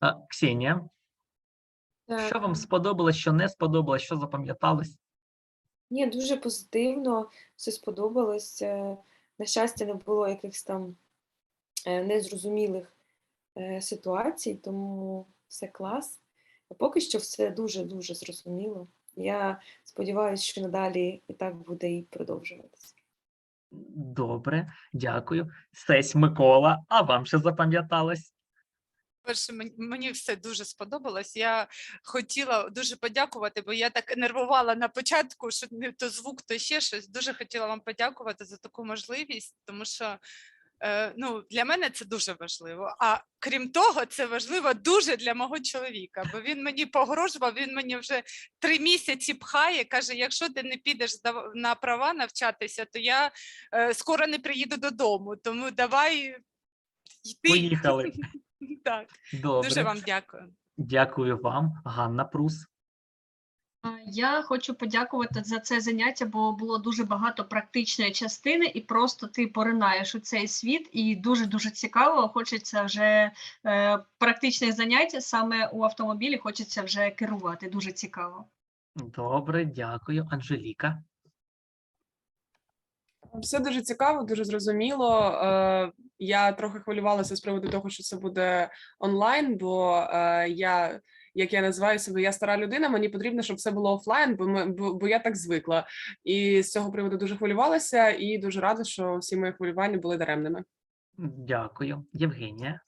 А, Ксенія, Так. що вам сподобалось, що не сподобалось, що запам'яталось? Ні, дуже позитивно, все сподобалось. Е, На щастя, не було якихось там е, незрозумілих е, ситуацій, тому все клас. Поки що все дуже-дуже зрозуміло. Я сподіваюся, що надалі і так буде і продовжуватися. Добре, дякую. Сесь Микола, а вам що запам'яталось? Перше, мені, все дуже сподобалось. Я хотіла дуже подякувати, бо я так нервувала на початку, що не то звук, то ще щось. Дуже хотіла вам подякувати за таку можливість, тому що е, ну, для мене це дуже важливо. А крім того, це важливо дуже для мого чоловіка, бо він мені погрожував, він мені вже три місяці пхає, каже: якщо ти не підеш на права навчатися, то я е, скоро не приїду додому. Тому давай йти. Поїхали. Так. Добре. Дуже вам дякую. Дякую вам, Ганна Прус. Я хочу подякувати за це заняття, бо було дуже багато практичної частини, і просто ти поринаєш у цей світ, і дуже дуже цікаво. Хочеться вже е, практичних занять саме у автомобілі. Хочеться вже керувати. Дуже цікаво. Добре, дякую. Анжеліка. Все дуже цікаво, дуже зрозуміло. Е, Я трохи хвилювалася з приводу того, що це буде онлайн, бо е, я, як я називаю себе, я стара людина. Мені потрібно, щоб все було офлайн, бо ми бо, бо я так звикла. І з цього приводу дуже хвилювалася і дуже рада, що всі мої хвилювання були даремними. Дякую. Євгенія.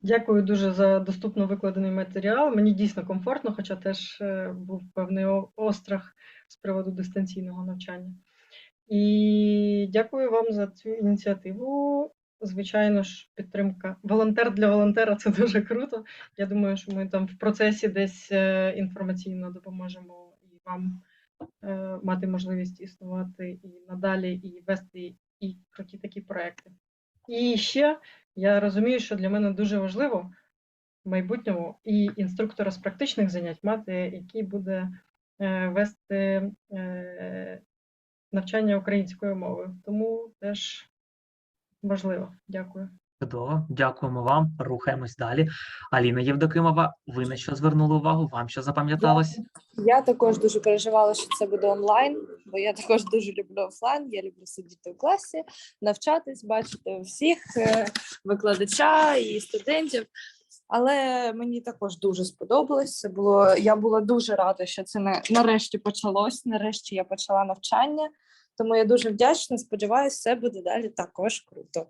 Дякую дуже за доступно викладений матеріал. Мені дійсно комфортно, хоча теж е, був певний острах з приводу дистанційного навчання. І дякую вам за цю ініціативу. Звичайно ж, підтримка. Волонтер для волонтера це дуже круто. Я думаю, що ми там в процесі десь е, інформаційно допоможемо і вам е, мати можливість існувати і надалі, і вести і круті такі проекти. І ще я розумію, що для мене дуже важливо в майбутньому і інструктора з практичних занять мати, який буде е, вести навчання українською мовою. Тому теж важливо. Дякую. Чудово, дякуємо вам. Рухаємось далі. Аліна Євдокимова, ви на що звернули увагу? Вам що запам'яталось? Я також дуже переживала, що це буде онлайн, бо я також дуже люблю офлайн. Я люблю сидіти в класі, навчатись, бачити всіх е, викладача і студентів. Але мені також дуже сподобалось. Це було я була дуже рада, що це нарешті почалось. Нарешті я почала навчання. Тому я дуже вдячна. Сподіваюся, все буде далі також круто.